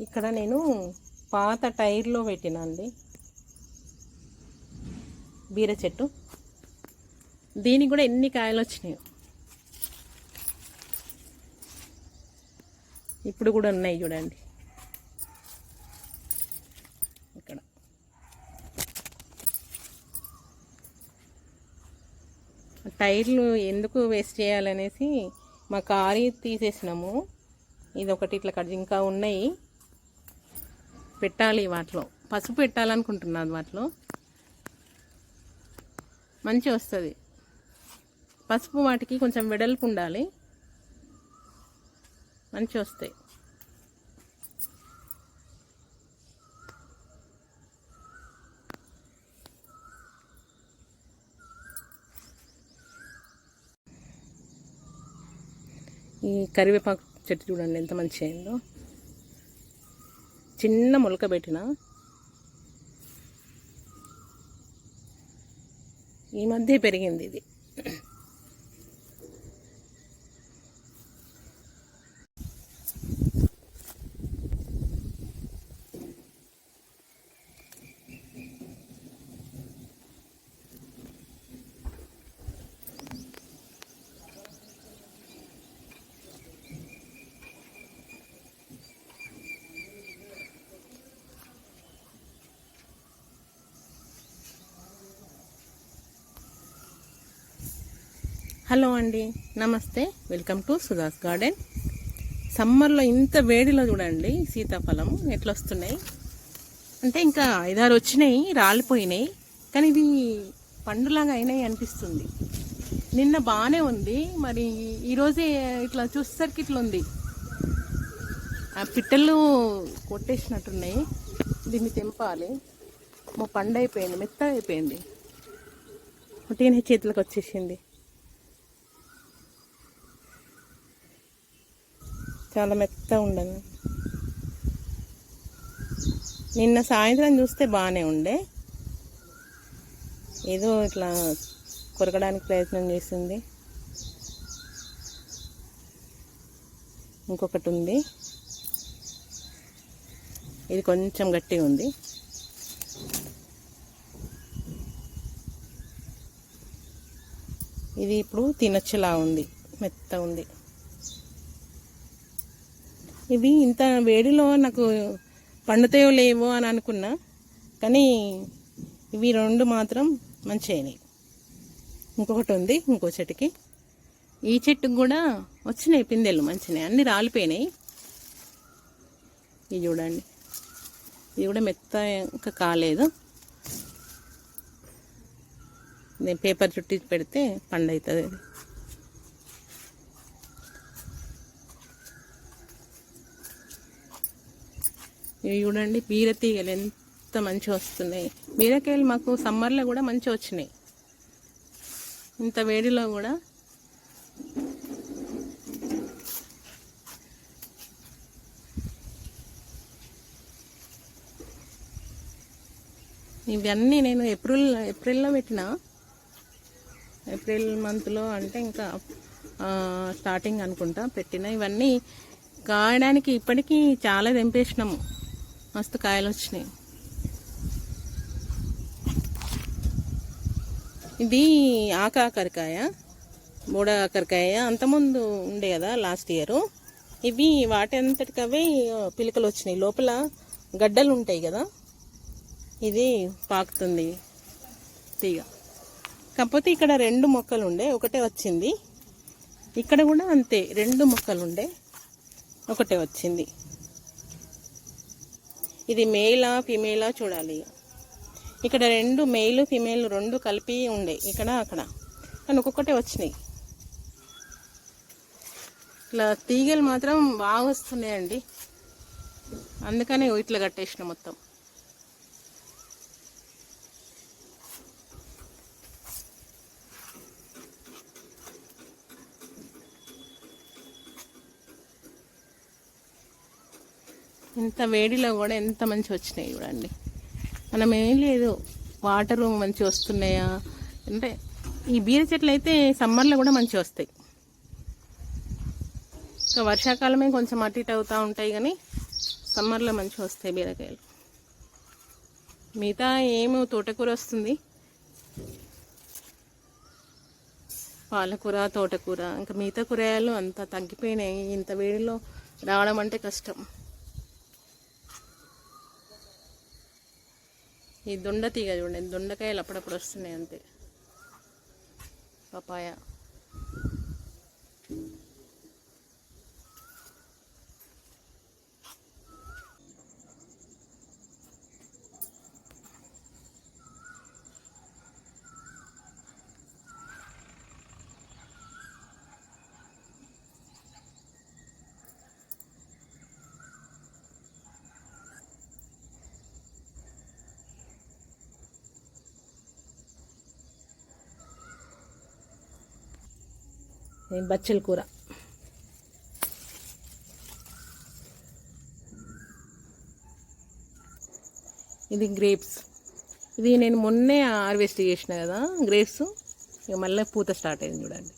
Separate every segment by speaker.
Speaker 1: ఇక్కడ నేను పాత టైర్లో పెట్టిన అండి. బీర చెట్టు. దీనికి కూడా ఎన్ని కాయలు వచ్చినాయి. ఇప్పుడు కూడా ఉన్నాయి చూడండి. ఇక్కడ. టైర్లు ఎందుకు వేస్ట్ చేయాలనేసి మా కారు తీసేసినాము. ఇది ఒకటి ఇట్లా కట్ ఇంకా ఉన్నాయి. పెట్టాలి వాటిలో. పసుపు పెట్టాలనుకుంటున్నాను వాటిలో. మంచి వస్తుంది. పసుపు వాటికి కొంచెం వెడల్పు ఉండాలి. మంచి వస్తాయి. ఈ కరివేపాకు చెట్టు చూడండి ఎంత మంచిగా అయిందో. చిన్న మొలక పెట్టిన. ఈ మధ్య పెరిగింది ఇది. హలో అండి నమస్తే. Welcome to Sudha's garden. సమ్మర్లో ఇంత వేడిలో చూడండి సీతాఫలం ఎట్లా వస్తున్నాయి అంటే ఇంకా ఐదారు వచ్చినాయి రాలిపోయినాయి కానీ ఇవి పండులాగా అయినాయి అనిపిస్తుంది. నిన్న బాగానే ఉంది మరి ఈరోజే ఇట్లా చూసేసరికి ఇట్లా ఉంది ఆ పిట్టలు కొట్టేసినట్టున్నాయి దీన్ని తెంపాలి. మా పండు అయిపోయింది మెత్త అయిపోయింది ఉట్టిగానే చేతులకు వచ్చేసింది. చాలా మెత్తగా ఉండను నిన్న సాయంత్రం చూస్తే బాగానే ఉండే. ఏదో ఇట్లా కొరకడానికి ప్రయత్నం చేసింది. ఇంకొకటి ఉంది. ఇది కొంచెం గట్టిగా ఉంది. ఇది ఇప్పుడు తినచ్చులా ఉంది. మెత్త ఉంది. ఇవి ఇంత వేడిలో నాకు పండుతాయో లేవో అని అనుకున్నా కానీ ఇవి రెండు మాత్రం మంచిగాయి ఇంకొకటి ఉంది ఇంకో చెట్టుకి. ఈ చెట్టుకు కూడా వచ్చినాయి పిందెలు మంచినాయి అన్నీ రాలిపోయినాయి. ఇది చూడండి. ఇది కూడా మెత్త ఇంకా కాలేదు. నేను పేపర్ చుట్టి పెడితే పండు అవుతుంది ఇవి చూడండి బీరతీగలు ఎంత మంచిగా వస్తున్నాయి. బీరకాయలు మాకు సమ్మర్లో కూడా మంచిగా వచ్చినాయి. ఇంత వేడిలో కూడా. ఇవన్నీ నేను ఏప్రిల్ ఏప్రిల్లో పెట్టిన. ఏప్రిల్ మంత్లో అంటే ఇంకా స్టార్టింగ్ అనుకుంటా పెట్టిన. ఇవన్నీ కాయడానికి ఇప్పటికీ చాలా తెంపేసినాము. మస్తు కాయలు వచ్చినాయి. ఇది ఆకాకరకాయ బూడ కాకరకాయ అంతకుముందు ఉండే కదా లాస్ట్ ఇయర్. ఇవి వాటి అంతటికవే పిలకలు వచ్చినాయి. లోపల గడ్డలు ఉంటాయి కదా ఇది పాకుతుంది. తీగ. కాకపోతే ఇక్కడ రెండు మొక్కలు ఉండే ఒకటే వచ్చింది. ఇక్కడ కూడా అంతే రెండు మొక్కలు ఉండే ఒకటే వచ్చింది. ఇది మేలా ఫిమేలా చూడాలి. ఇక్కడ రెండు మేలు ఫిమేల్ రెండు కలిపి ఉండే. ఇక్కడ అక్కడ. కానీ ఒక్కొక్కటే వచ్చినాయి. ఇట్లా తీగలు మాత్రం బాగా వస్తున్నాయండి. అందుకని ఇట్లా కట్టేసిన మొత్తం. ఇంత వేడిలో కూడా ఎంత మంచి వచ్చినాయి చూడండి. మనం ఏం లేదు వాటర్ మంచి వస్తున్నాయా? అంటే ఈ బీర చెట్లు అయితే సమ్మర్లో కూడా మంచి వస్తాయి. సో వర్షాకాలమే కొంచెం అటు ఇటు అవుతూ ఉంటాయి కానీ సమ్మర్లో మంచిగా వస్తాయి బీరకాయలు. మిగతా ఏమో తోటకూర వస్తుంది. పాలకూర తోటకూర ఇంకా మిగతా కూరగాయలు అంత తగ్గిపోయినాయి. ఇంత వేడిలో రావడం అంటే కష్టం. ఈ దొండ తీగ చూడండి దొండకాయలు అప్పుడప్పుడు వస్తున్నాయి అంతే. పపాయ. బచ్చల కూర. ఇది గ్రేప్స్. ఇది నేను మొన్నే హార్వెస్ట్ చేసిన కదా గ్రేప్స్. ఇక మళ్ళీ పూత స్టార్ట్ అయింది చూడండి.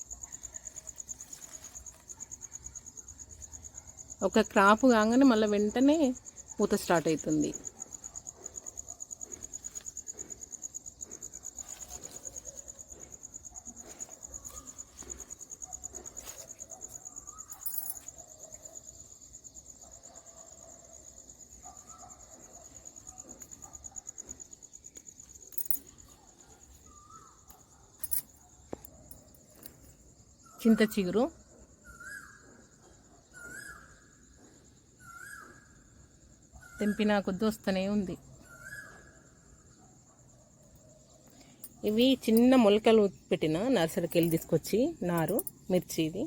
Speaker 1: ఒక క్రాప్ కాగానే మళ్ళీ వెంటనే పూత స్టార్ట్ అవుతుంది. చింత చిగురు. తెంపిన కొద్ది వస్తూనే ఉంది. ఇవి చిన్న మొలకలు పెట్టిన నర్సరీకి వెళ్ళి తీసుకొచ్చి నారు మిర్చిది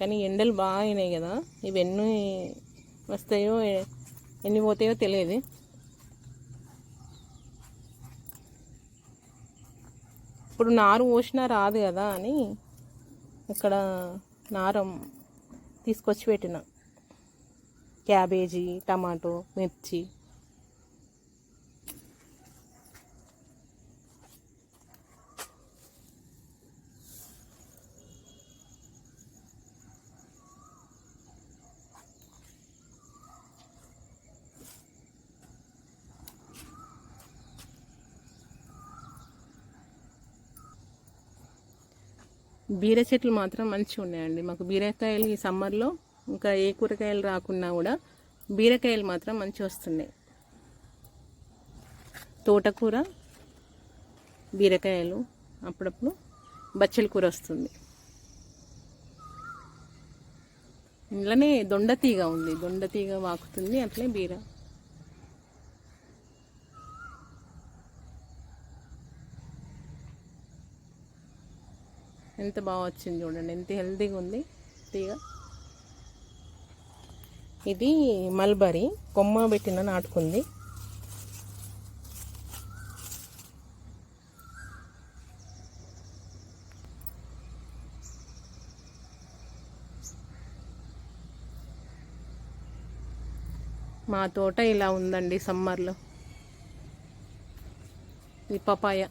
Speaker 1: కానీ ఎండలు బాగా అయినాయి కదా ఇవి ఎన్ని వస్తాయో ఎన్ని పోతాయో తెలియదు. ఇప్పుడు నారు పోసినా రాదు కదా అని ఇక్కడ నారం తీసుకొచ్చి పెట్టిన. క్యాబేజీ టమాటో మిర్చి. బీర చెట్లు మాత్రం మంచిగా ఉన్నాయండి. మాకు బీరకాయలు ఈ సమ్మర్లో ఇంకా ఏ కూరగాయలు రాకున్నా కూడా బీరకాయలు మాత్రం మంచిగా వస్తున్నాయి. తోటకూర బీరకాయలు అప్పుడప్పుడు బచ్చల కూర వస్తుంది. ఇంట్లోనే దొండ తీగ ఉంది. దొండ తీగ వాకుతుంది అట్లే బీర. ఎంత బాగా వచ్చింది చూడండి ఎంత హెల్తీగా ఉంది. తీగ ఇది మల్బరీ కొమ్మ పెట్టిన నాటుకుంది. మా తోట ఇలా ఉందండి సమ్మర్లో. ఈ పపాయ.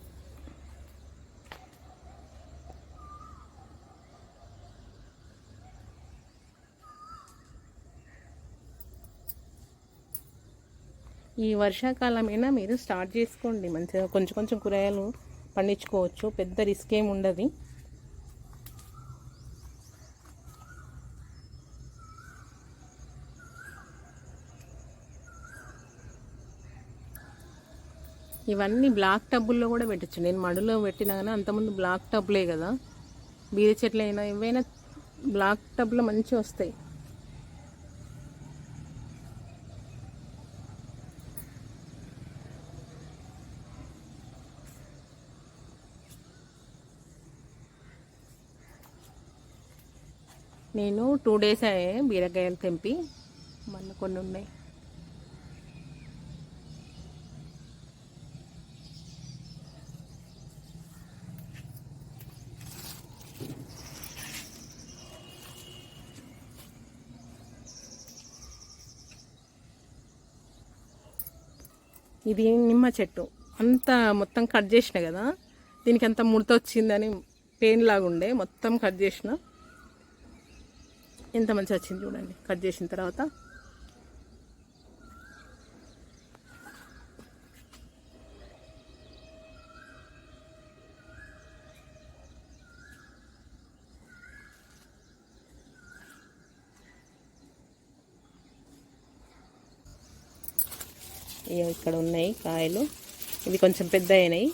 Speaker 1: ఈ వర్షాకాలమైనా మీరు స్టార్ట్ చేసుకోండి మంచిగా. కొంచెం కొంచెం కూరగాయలు పండించుకోవచ్చు. పెద్ద రిస్క్ ఏమి ఉండదు. ఇవన్నీ బ్లాక్ టబ్బుల్లో కూడా పెట్టచ్చు. నేను మడులో పెట్టినా కానీ అంతకుముందు బ్లాక్ టబ్లే కదా. బీర చెట్లు అయినా ఏవైనా బ్లాక్ టబ్లో మంచిగా వస్తాయి. నేను టూ డేస్ అయ్యే బీరకాయలు తెంపి మొన్న కొన్ని ఉన్నాయి. ఇది నిమ్మ చెట్టు. అంతా మొత్తం కట్ చేసిన కదా. దీనికి అంత ముడత వచ్చిందని పెయిన్ లాగా ఉండే మొత్తం కట్ చేసిన. ఎంత మంచి వచ్చింది చూడండి. కట్ చేసిన తర్వాత. ఇక్కడ ఉన్నాయి కాయలు. ఇవి కొంచెం పెద్ద అయినాయి.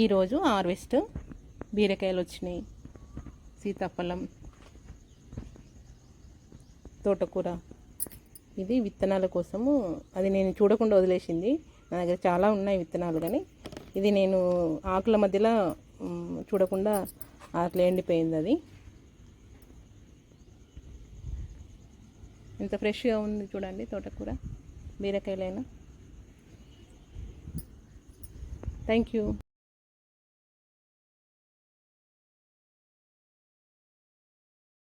Speaker 1: ఈరోజు హార్వెస్ట్ బీరకాయలు వచ్చినాయి. సీతాఫలం తోటకూర. ఇది విత్తనాల కోసము అది నేను చూడకుండా వదిలేసింది. నా దగ్గర చాలా ఉన్నాయి విత్తనాలు కానీ ఇది నేను ఆకుల మధ్యలో చూడకుండా అట్లా ఎండిపోయింది అది. ఎంత ఫ్రెష్గా ఉంది చూడండి తోటకూర బీరకాయలైనా. Thank you.